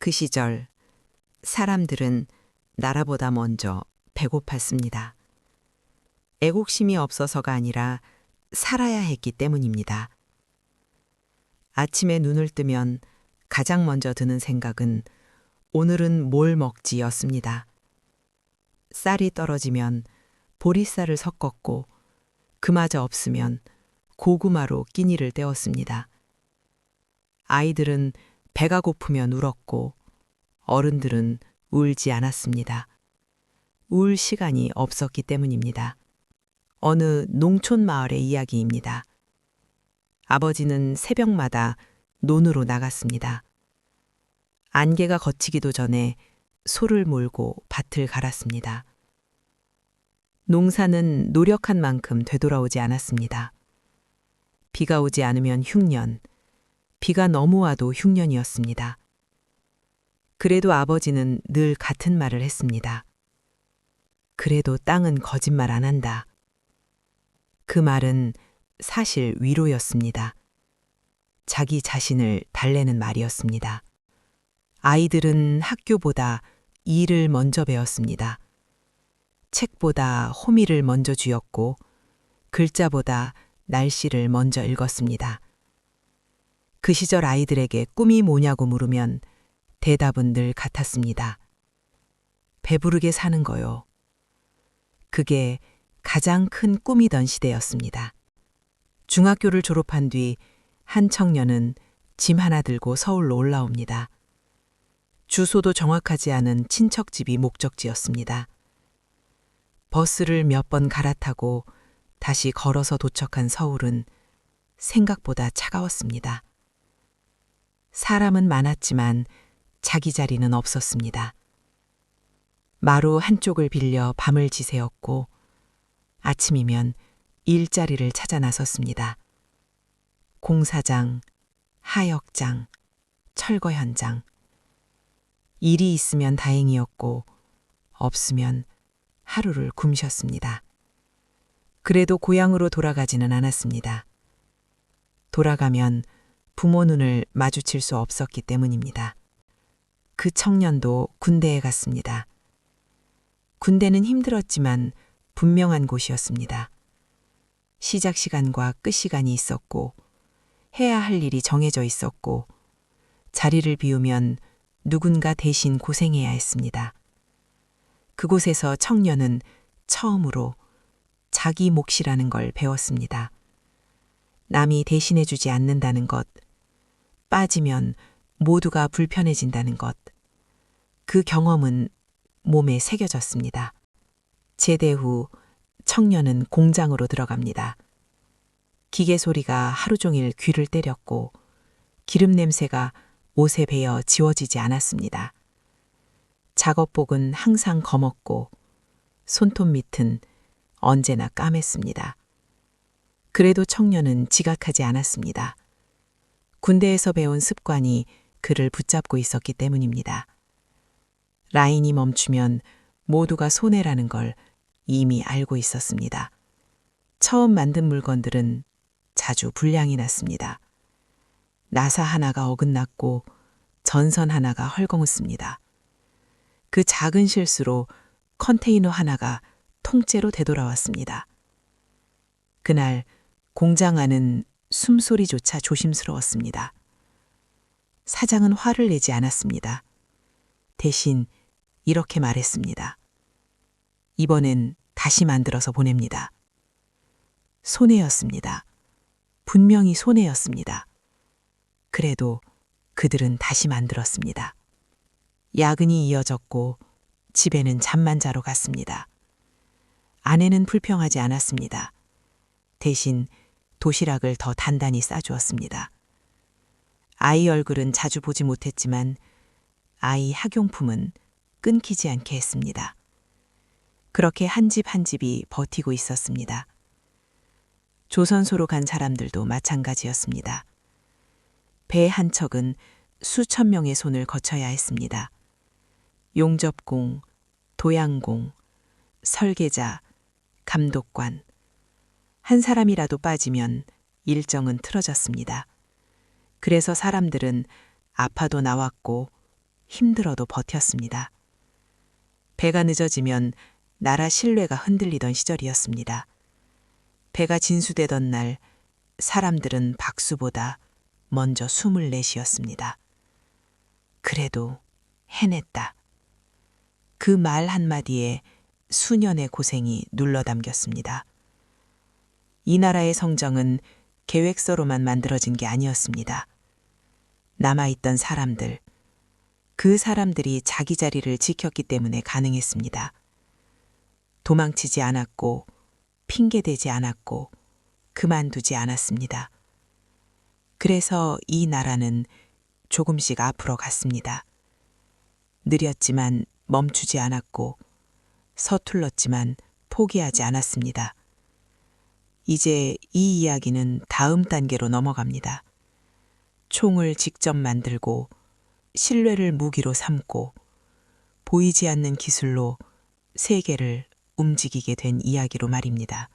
그 시절 사람들은 나라보다 먼저 배고팠습니다. 애국심이 없어서가 아니라 살아야 했기 때문입니다. 아침에 눈을 뜨면 가장 먼저 드는 생각은 오늘은 뭘 먹지였습니다. 쌀이 떨어지면 보리쌀을 섞었고 그마저 없으면 고구마로 끼니를 때웠습니다. 아이들은 배가 고프면 울었고 어른들은 울지 않았습니다. 울 시간이 없었기 때문입니다. 어느 농촌 마을의 이야기입니다. 아버지는 새벽마다 논으로 나갔습니다. 안개가 걷히기도 전에 소를 몰고 밭을 갈았습니다. 농사는 노력한 만큼 되돌아오지 않았습니다. 비가 오지 않으면 흉년, 비가 너무 와도 흉년이었습니다. 그래도 아버지는 늘 같은 말을 했습니다. 그래도 땅은 거짓말 안 한다. 그 말은 사실 위로였습니다. 자기 자신을 달래는 말이었습니다. 아이들은 학교보다 일을 먼저 배웠습니다. 책보다 호미를 먼저 쥐었고 글자보다 날씨를 먼저 읽었습니다. 그 시절 아이들에게 꿈이 뭐냐고 물으면 대답은 늘 같았습니다. 배부르게 사는 거요. 그게 가장 큰 꿈이던 시대였습니다. 중학교를 졸업한 뒤 한 청년은 짐 하나 들고 서울로 올라옵니다. 주소도 정확하지 않은 친척집이 목적지였습니다. 버스를 몇 번 갈아타고 다시 걸어서 도착한 서울은 생각보다 차가웠습니다. 사람은 많았지만 자기 자리는 없었습니다. 마루 한쪽을 빌려 밤을 지새웠고 아침이면 일자리를 찾아 나섰습니다. 공사장, 하역장, 철거 현장. 일이 있으면 다행이었고 없으면 하루를 굶셨습니다. 그래도 고향으로 돌아가지는 않았습니다. 돌아가면 부모 눈을 마주칠 수 없었기 때문입니다. 그 청년도 군대에 갔습니다. 군대는 힘들었지만 분명한 곳이었습니다. 시작 시간과 끝 시간이 있었고, 해야 할 일이 정해져 있었고, 자리를 비우면 누군가 대신 고생해야 했습니다. 그곳에서 청년은 처음으로 자기 몫이라는 걸 배웠습니다. 남이 대신해주지 않는다는 것, 빠지면 모두가 불편해진다는 것, 그 경험은 몸에 새겨졌습니다. 제대 후 청년은 공장으로 들어갑니다. 기계 소리가 하루 종일 귀를 때렸고 기름 냄새가 옷에 배어 지워지지 않았습니다. 작업복은 항상 검었고 손톱 밑은 언제나 까맸습니다. 그래도 청년은 지각하지 않았습니다. 군대에서 배운 습관이 그를 붙잡고 있었기 때문입니다. 라인이 멈추면 모두가 손해라는 걸 이미 알고 있었습니다. 처음 만든 물건들은 자주 불량이 났습니다. 나사 하나가 어긋났고 전선 하나가 헐거웠습니다. 그 작은 실수로 컨테이너 하나가 통째로 되돌아왔습니다. 그날 공장 안은 숨소리조차 조심스러웠습니다. 사장은 화를 내지 않았습니다. 대신 이렇게 말했습니다. 이번엔 다시 만들어서 보냅니다. 손해였습니다. 분명히 손해였습니다. 그래도 그들은 다시 만들었습니다. 야근이 이어졌고 집에는 잠만 자러 갔습니다. 아내는 불평하지 않았습니다. 대신 도시락을 더 단단히 싸주었습니다. 아이 얼굴은 자주 보지 못했지만 아이 학용품은 끊기지 않게 했습니다. 그렇게 한 집 한 집이 버티고 있었습니다. 조선소로 간 사람들도 마찬가지였습니다. 배 한 척은 수천 명의 손을 거쳐야 했습니다. 용접공, 도양공, 설계자, 감독관. 한 사람이라도 빠지면 일정은 틀어졌습니다. 그래서 사람들은 아파도 나왔고 힘들어도 버텼습니다. 배가 늦어지면 나라 신뢰가 흔들리던 시절이었습니다. 배가 진수되던 날 사람들은 박수보다 먼저 숨을 내쉬었습니다. 그래도 해냈다. 그 말 한마디에 수년의 고생이 눌러 담겼습니다. 이 나라의 성정은 계획서로만 만들어진 게 아니었습니다. 남아있던 사람들, 그 사람들이 자기 자리를 지켰기 때문에 가능했습니다. 도망치지 않았고, 핑계대지 않았고, 그만두지 않았습니다. 그래서 이 나라는 조금씩 앞으로 갔습니다. 느렸지만 멈추지 않았고, 서툴렀지만 포기하지 않았습니다. 이제 이 이야기는 다음 단계로 넘어갑니다. 총을 직접 만들고, 신뢰를 무기로 삼고, 보이지 않는 기술로 세계를 움직이게 된 이야기로 말입니다.